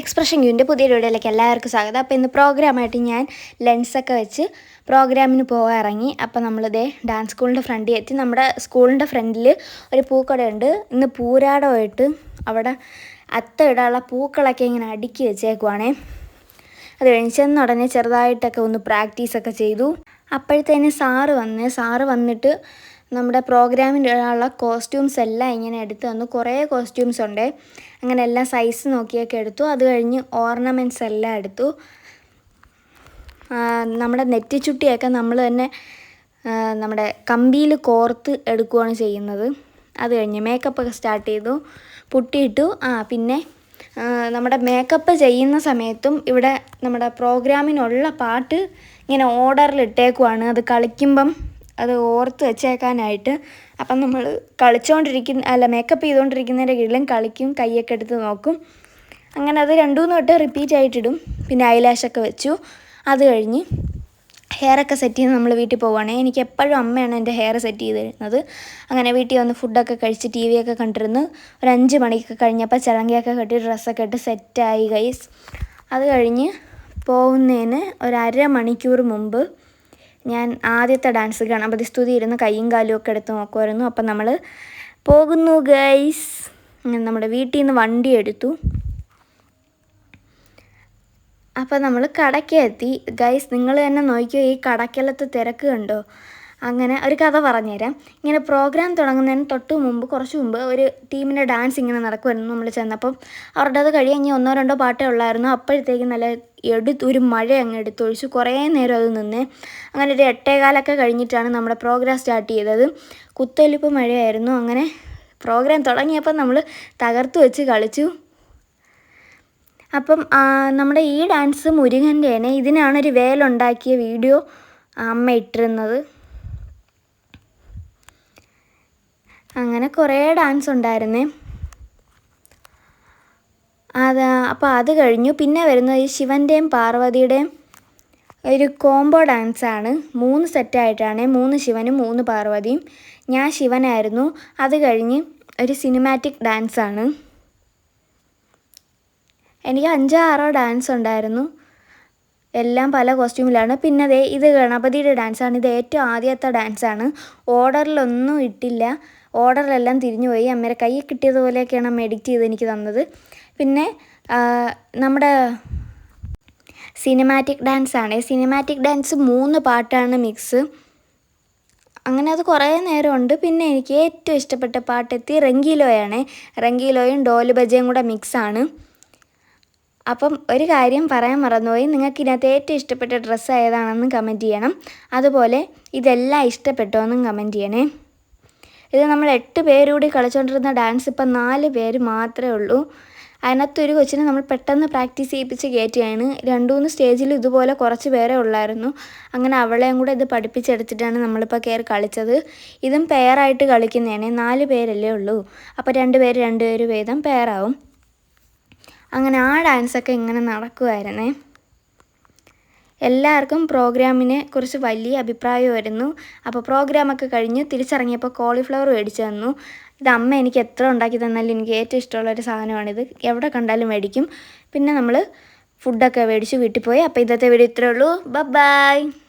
Expression ക്യൂവിന്റെ പുതിയ വീഡിയോയിലേക്ക് എല്ലാവർക്കും സ്വാഗതം. അപ്പോൾ ഇന്ന് പ്രോഗ്രാമായിട്ട് ഞാൻ ലെൻസൊക്കെ വെച്ച് പ്രോഗ്രാമിന് പോകാൻ ഇറങ്ങി. അപ്പോൾ നമ്മളിതേ ഡാൻസ് സ്കൂളിന്റെ ഫ്രണ്ടിൽ എത്തി. നമ്മുടെ സ്കൂളിന്റെ ഫ്രണ്ടിൽ ഒരു പൂക്കടയുണ്ട്. ഇന്ന് പൂരാടമായിട്ട് അവിടെ അത്ത ഇടാനുള്ള പൂക്കളൊക്കെ ഇങ്ങനെ അടുക്കി വെച്ചേക്കുവാണേ. അത് കഴിഞ്ഞ് ഉടനെ ചെറുതായിട്ടൊക്കെ ഒന്ന് പ്രാക്ടീസൊക്കെ ചെയ്തു. അപ്പോഴത്തേന് സാറ് വന്ന് സാറ് വന്നിട്ട് നമ്മുടെ പ്രോഗ്രാമിനുള്ള കോസ്റ്റ്യൂംസ് എല്ലാം ഇങ്ങനെ എടുത്തു തന്നു. കുറേ കോസ്റ്റ്യൂംസ് ഉണ്ട്. അങ്ങനെ എല്ലാം സൈസ് നോക്കിയൊക്കെ എടുത്തു. അത് കഴിഞ്ഞ് ഓർണമെന്റ്സ് എല്ലാം എടുത്തു. നമ്മുടെ നെറ്റിച്ചുട്ടിയൊക്കെ നമ്മൾ തന്നെ നമ്മുടെ കമ്പിയിൽ കോർത്ത് എടുക്കുകയാണ് ചെയ്യുന്നത്. അത് കഴിഞ്ഞ് മേക്കപ്പ് ഒക്കെ സ്റ്റാർട്ട് ചെയ്തു. പുട്ടിയിട്ടു. ആ പിന്നെ നമ്മുടെ മേക്കപ്പ് ചെയ്യുന്ന സമയത്തും ഇവിടെ നമ്മുടെ പ്രോഗ്രാമിനുള്ള പാട്ട് ഇങ്ങനെ ഓർഡറിൽ ഇട്ടേക്കുവാണ്. അത് കളിക്കുമ്പം അത് ഓർത്ത് വെച്ചേക്കാനായിട്ട് അപ്പം നമ്മൾ കളിച്ചുകൊണ്ടിരിക്കുന്ന അല്ല മേക്കപ്പ് ചെയ്തുകൊണ്ടിരിക്കുന്നതിന്റെ കീഴിലും കളിക്കും കൈയൊക്കെ എടുത്ത് നോക്കും. അങ്ങനെ അത് രണ്ടു മൂന്ന് വട്ടം റിപ്പീറ്റ് ആയിട്ടിടും. പിന്നെ ഐലാഷൊക്കെ വെച്ചു. അത് കഴിഞ്ഞ് ഹെയറൊക്കെ സെറ്റ് ചെയ്ത് നമ്മൾ വീട്ടിൽ പോവുകയാണെങ്കിൽ എനിക്ക് എപ്പോഴും അമ്മയാണ് എന്റെ ഹെയർ സെറ്റ് ചെയ്ത് തരുന്നത്. അങ്ങനെ വീട്ടിൽ വന്ന് ഫുഡൊക്കെ കഴിച്ച് ടി വി ഒക്കെ കണ്ടിരുന്ന് ഒരു അഞ്ച് മണിക്ക് കഴിഞ്ഞപ്പോൾ ചിളങ്കിയൊക്കെ കെട്ടി ഡ്രസ്സൊക്കെ ഇട്ട് സെറ്റായി ഗൈസ് അത് കഴിഞ്ഞ് പോകുന്നതിന് ഒരു അര മണിക്കൂർ മുമ്പ് ഞാൻ ആദ്യത്തെ ഡാൻസ് ഗണപതി സ്തുതി ഇരുന്ന് കൈയും കാലും ഒക്കെ എടുത്ത് നോക്കുമായിരുന്നു അപ്പം നമ്മൾ പോകുന്നു ഗൈസ് നമ്മുടെ വീട്ടിൽ നിന്ന് വണ്ടി എടുത്തു. അപ്പം നമ്മൾ കടയ്ക്ക് എത്തി. ഗൈസ് നിങ്ങൾ തന്നെ നോക്കിയോ ഈ കടക്കലത്തെ തിരക്ക് കണ്ടോ? അങ്ങനെ ഒരു കഥ പറഞ്ഞുതരാം. ഇങ്ങനെ പ്രോഗ്രാം തുടങ്ങുന്നതിന് തൊട്ട് മുമ്പ് കുറച്ച് മുമ്പ് ഒരു ടീമിന്റെ ഡാൻസ് ഇങ്ങനെ നടക്കുമായിരുന്നു നമ്മൾ ചെന്നപ്പം. അവരുടെ അത് കഴിഞ്ഞ് ഒന്നോ രണ്ടോ പാട്ടേ ഉള്ളായിരുന്നു. അപ്പോഴത്തേക്കും നല്ല എടുത്ത് ഒരു മഴ അങ്ങ് എടുത്തൊഴിച്ച്. കുറേ നേരം അത് നിന്ന് അങ്ങനെ ഒരു എട്ടേകാലൊക്കെ കഴിഞ്ഞിട്ടാണ് നമ്മുടെ പ്രോഗ്രാം സ്റ്റാർട്ട് ചെയ്തത്. കുത്തൊലിപ്പ് മഴയായിരുന്നു. അങ്ങനെ പ്രോഗ്രാം തുടങ്ങിയപ്പോൾ നമ്മൾ തകർത്ത് വെച്ച് കളിച്ചു. അപ്പം നമ്മുടെ ഈ ഡാൻസ് മുരുകന്റെ തന്നെ ഇതിനാണൊരു വേലുണ്ടാക്കിയ വീഡിയോ അമ്മ ഇട്ടിരുന്നത്. അങ്ങനെ കുറേ ഡാൻസ് ഉണ്ടായിരുന്നേ. അത് അപ്പോൾ അത് കഴിഞ്ഞു. പിന്നെ വരുന്നത് ഈ ശിവന്റെയും പാർവതിയുടെയും ഒരു കോംബോ ഡാൻസാണ് മൂന്ന് സെറ്റായിട്ടാണ് മൂന്ന് ശിവനും മൂന്ന് പാർവതിയും. ഞാൻ ശിവനായിരുന്നു. അത് കഴിഞ്ഞ് ഒരു സിനിമാറ്റിക് ഡാൻസാണ് എനിക്ക് അഞ്ചോ ആറോ ഡാൻസ് ഉണ്ടായിരുന്നു. എല്ലാം പല കോസ്റ്റ്യൂമിലാണ് പിന്നെ ദേ ഇത് ഗണപതിയുടെ ഡാൻസാണ് ഇത് ഏറ്റവും ആദ്യത്തെ ഡാൻസാണ് ഓർഡറിലൊന്നും ഇട്ടില്ല. ഓർഡറിലെല്ലാം തിരിഞ്ഞു പോയി. അമ്മേരെ കൈ കിട്ടിയതുപോലെയൊക്കെയാണ് അമ്മ എഡിറ്റ് ചെയ്ത് എനിക്ക് തന്നത്. പിന്നെ നമ്മുടെ സിനിമാറ്റിക് ഡാൻസ് ആണ്. സിനിമാറ്റിക് ഡാൻസ് മൂന്ന് പാട്ടാണ് മിക്സ് അങ്ങനെ അത് കുറേ നേരമുണ്ട്. പിന്നെ എനിക്ക് ഏറ്റവും ഇഷ്ടപ്പെട്ട പാട്ടെത്തി റെങ്കിലോയാണ് റെങ്കിലോയും ഡോൽ ബജയും കൂടെ മിക്സാണ് അപ്പം ഒരു കാര്യം പറയാൻ മറന്നുപോയി. നിങ്ങൾക്ക് ഇതിനകത്ത് ഏറ്റവും ഇഷ്ടപ്പെട്ട ഡ്രസ്സ് ഏതാണെന്ന് കമന്റ് ചെയ്യണം. അതുപോലെ ഇതെല്ലാം ഇഷ്ടപ്പെട്ടോ എന്നും കമന്റ് ചെയ്യണേ. ഇത് നമ്മൾ എട്ട് പേരുകൂടി കളിച്ചുകൊണ്ടിരുന്ന ഡാൻസ് ഇപ്പം നാല് പേര് മാത്രമേ ഉള്ളൂ. അതിനകത്തൊരു കൊച്ചിനെ നമ്മൾ പെട്ടെന്ന് പ്രാക്ടീസ് ചെയ്യിപ്പിച്ച് കയറ്റിയാണ്. രണ്ടു മൂന്ന് സ്റ്റേജിൽ ഇതുപോലെ കുറച്ച് പേരെ ഉള്ളായിരുന്നു. അങ്ങനെ അവളെയും കൂടെ ഇത് പഠിപ്പിച്ചെടുത്തിട്ടാണ് നമ്മളിപ്പോൾ കയറി കളിച്ചത്. ഇതും പെയറായിട്ട് കളിക്കുന്നതാണ്. നാല് പേരല്ലേ ഉള്ളൂ. അപ്പോൾ രണ്ട് പേര് രണ്ട് പേര് വീതം പെയറാവും അങ്ങനെ ആ ഡാൻസൊക്കെ ഇങ്ങനെ നടക്കുമായിരുന്നേ എല്ലാവർക്കും പ്രോഗ്രാമിനെ കുറിച്ച് വലിയ അഭിപ്രായമായിരുന്നു. അപ്പോൾ പ്രോഗ്രാമൊക്കെ കഴിഞ്ഞ് തിരിച്ചിറങ്ങിയപ്പോൾ കോളിഫ്ലവർ മേടിച്ചു തന്നു. ഇത് അമ്മ എനിക്ക് എത്ര ഉണ്ടാക്കി തന്നാലും എനിക്ക് ഏറ്റവും ഇഷ്ടമുള്ള ഒരു സാധനമാണിത് എവിടെ കണ്ടാലും മേടിക്കും. പിന്നെ നമ്മൾ ഫുഡൊക്കെ മേടിച്ച് വീട്ടിൽ പോയി. അപ്പോൾ ഇന്നത്തെ വീഡിയോ ഇത്രയേ ഉള്ളൂ. ബൈ